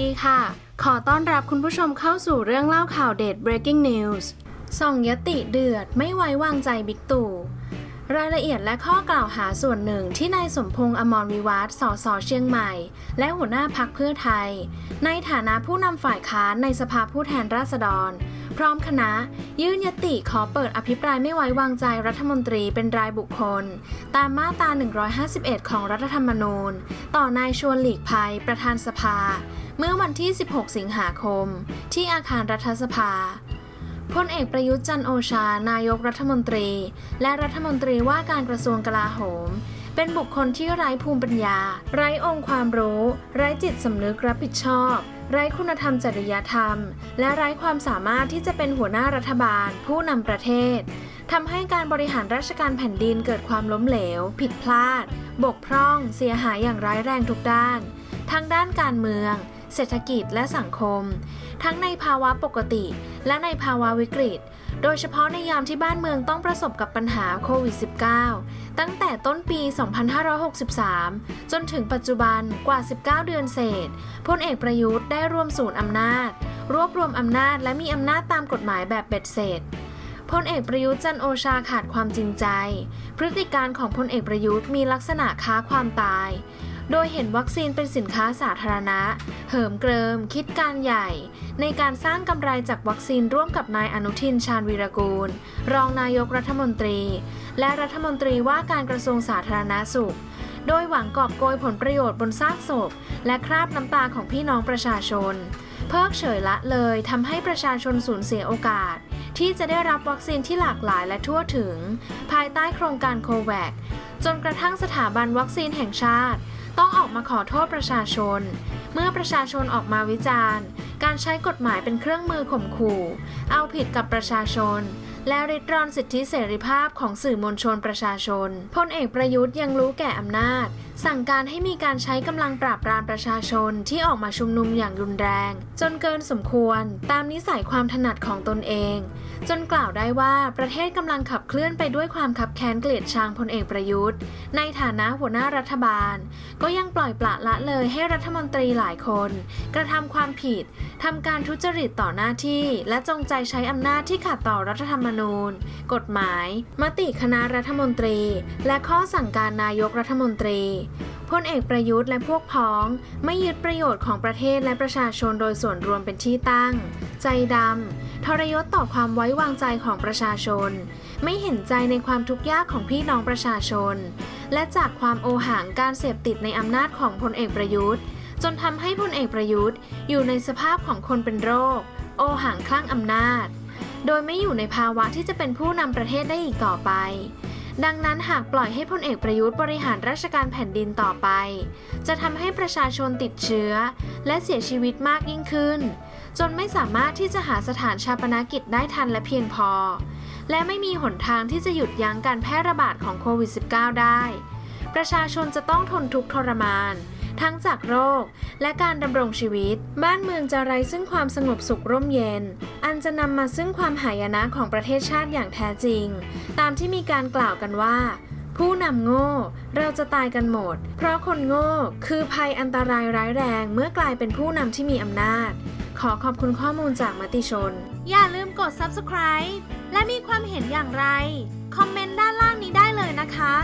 ดีค่ะ ขอต้อนรับคุณผู้ชมเข้าสู่เรื่องเล่าข่าวเด็ด breaking news ส่องยติเดือดไม่ไว้วางใจบิ๊กตู่ รายละเอียดและข้อกล่าวหาส่วนหนึ่งที่นายสมพงษ์อมรวิวัฒน์สสเชียงใหม่ และหัวหน้าพักเพื่อไทย ในฐานะผู้นำฝ่ายค้านในสภาผู้แทนราษฎร พร้อมคณะ ยื่นยติขอเปิดอภิปรายไม่ไว้วางใจรัฐมนตรีเป็นรายบุคคล ตามมาตรา 151 ของรัฐธรรมนูญ ต่อนายชวนหลีกภัย ประธานสภา เมื่อวันที่ 16 สิงหาคม ที่อาคารรัฐสภาพลเอกประยุทธ์จันโอชา นายกรัฐมนตรี และรัฐมนตรีว่าการกระทรวงกลาโหม เป็นบุคคลที่ไร้ภูมิปัญญา ไร้องค์ความรู้ ไร้จิตสำนึกรับผิดชอบ ไร้คุณธรรมจริยธรรม และไร้ความสามารถที่จะเป็นหัวหน้ารัฐบาล ผู้นำประเทศทำให้การบริหารราชการแผ่นดินเกิดความล้มเหลว ผิดพลาด บกพร่อง เสียหายอย่างร้ายแรงทุกด้าน ทั้งด้านการเมือง เศรษฐกิจและสังคม ทั้งในภาวะปกติ และในภาวะวิกฤต โดยเฉพาะในยามที่บ้านเมืองต้องประสบกับปัญหาโควิด -19 ตั้งแต่ต้นปี 2563 จนถึงปัจจุบันกว่า 19 เดือนเศษพลเอกประยุทธ์ได้รวมศูนย์อำนาจ รวบรวมอำนาจและมีอำนาจตามกฎหมายแบบเบ็ดเสร็จพลเอกประยุทธ์จันโอชาขาดความจริงใจ พฤติการของพลเอกประยุทธ์มีลักษณะค้าความตาย โดยเห็นวัคซีนเป็นสินค้าสาธารณะ เหิมเกริม คิดการใหญ่ ในการสร้างกำไรจากวัคซีนร่วมกับนายอนุทินชาญวีรกูล รองนายกรัฐมนตรี และรัฐมนตรีว่าการกระทรวงสาธารณาสุข โดยหวังกอบโกยผลประโยชน์บนซากศพ และคราบน้ำตาของพี่น้องประชาชน เพิกเฉยละเลยทำให้ประชาชนสูญเสียโอกาส ที่จะได้รับวัคซีนที่หลากหลายและทั่วถึง ภายใต้โครงการโควัคจนกระทั่งสถาบันวัคซีนแห่งชาติ ต้องออกมาขอโทษประชาชน เมื่อประชาชนออกมาวิจารณ์ การใช้กฎหมายเป็นเครื่องมือข่มขู่ เอาผิดกับประชาชน และริดรอนสิทธิเสรีภาพของสื่อมวลชนประชาชนพลเอกประยุทธ์ยังรู้แก่อำนาจ สั่งการให้มีการใช้กำลังปราบปรามประชาชนที่ออกมาชุมนุมอย่างรุนแรง จนเกินสมควรตามนิสัยความถนัดของตนเอง จนกล่าวได้ว่าประเทศกำลังขับเคลื่อนไปด้วยความขับแค้นเกลียดชังพลเอกประยุทธ์ ในฐานะหัวหน้ารัฐบาล ก็ยังปล่อยปละละเลยให้รัฐมนตรีหลายคน กระทำความผิดทำการทุจริตต่อหน้าที่ และจงใจใช้อำนาจที่ขัดต่อรัฐธรรมนูญ กฎหมาย มติคณะรัฐมนตรี และข้อสั่งการนายกรัฐมนตรีพลเอกประยุทธ์และพวกพ้อง ไม่ยึดประโยชน์ของประเทศและประชาชนโดยส่วนรวมเป็นที่ตั้ง ใจดำทรยศต่อความไว้วางใจของประชาชน ไม่เห็นใจในความทุกข์ยากของพี่น้องประชาชน และจากความโอหังการเสพติดในอำนาจของพลเอกประยุทธ์ จนทำให้พลเอกประยุทธ์ อยู่ในสภาพของคนเป็นโรค โอหังคลั่งอำนาจ โดยไม่อยู่ในภาวะที่จะเป็นผู้นำประเทศได้อีกต่อไป ดังนั้นหากปล่อยให้พลเอกประยุทธ์บริหารราชการแผ่นดินต่อไป จะทำให้ประชาชนติดเชื้อ และเสียชีวิตมากยิ่งขึ้น จนไม่สามารถที่จะหาสถานชาปนกิจได้ทันและเพียงพอ และไม่มีหนทางที่จะหยุดยั้งการแพร่ระบาดของโควิด -19 ได้ ประชาชนจะต้องทนทุกข์ทรมาน ทั้งจากโรค และการดำรงชีวิต บ้านเมืองจะไร้ซึ่งความสงบสุขร่มเย็น อันจะนำมาซึ่งความหายนะของประเทศชาติอย่างแท้จริง ตามที่มีการกล่าวกันว่า ผู้นำโง่ เราจะตายกันหมด เพราะคนโง่คือภัยอันตรายร้ายแรงเมื่อกลายเป็นผู้นำที่มีอำนาจ ขอขอบคุณข้อมูลจากมติชน อย่าลืมกด subscribe และมีความเห็นอย่างไร คอมเมนต์ด้านล่างนี้ได้เลยนะคะ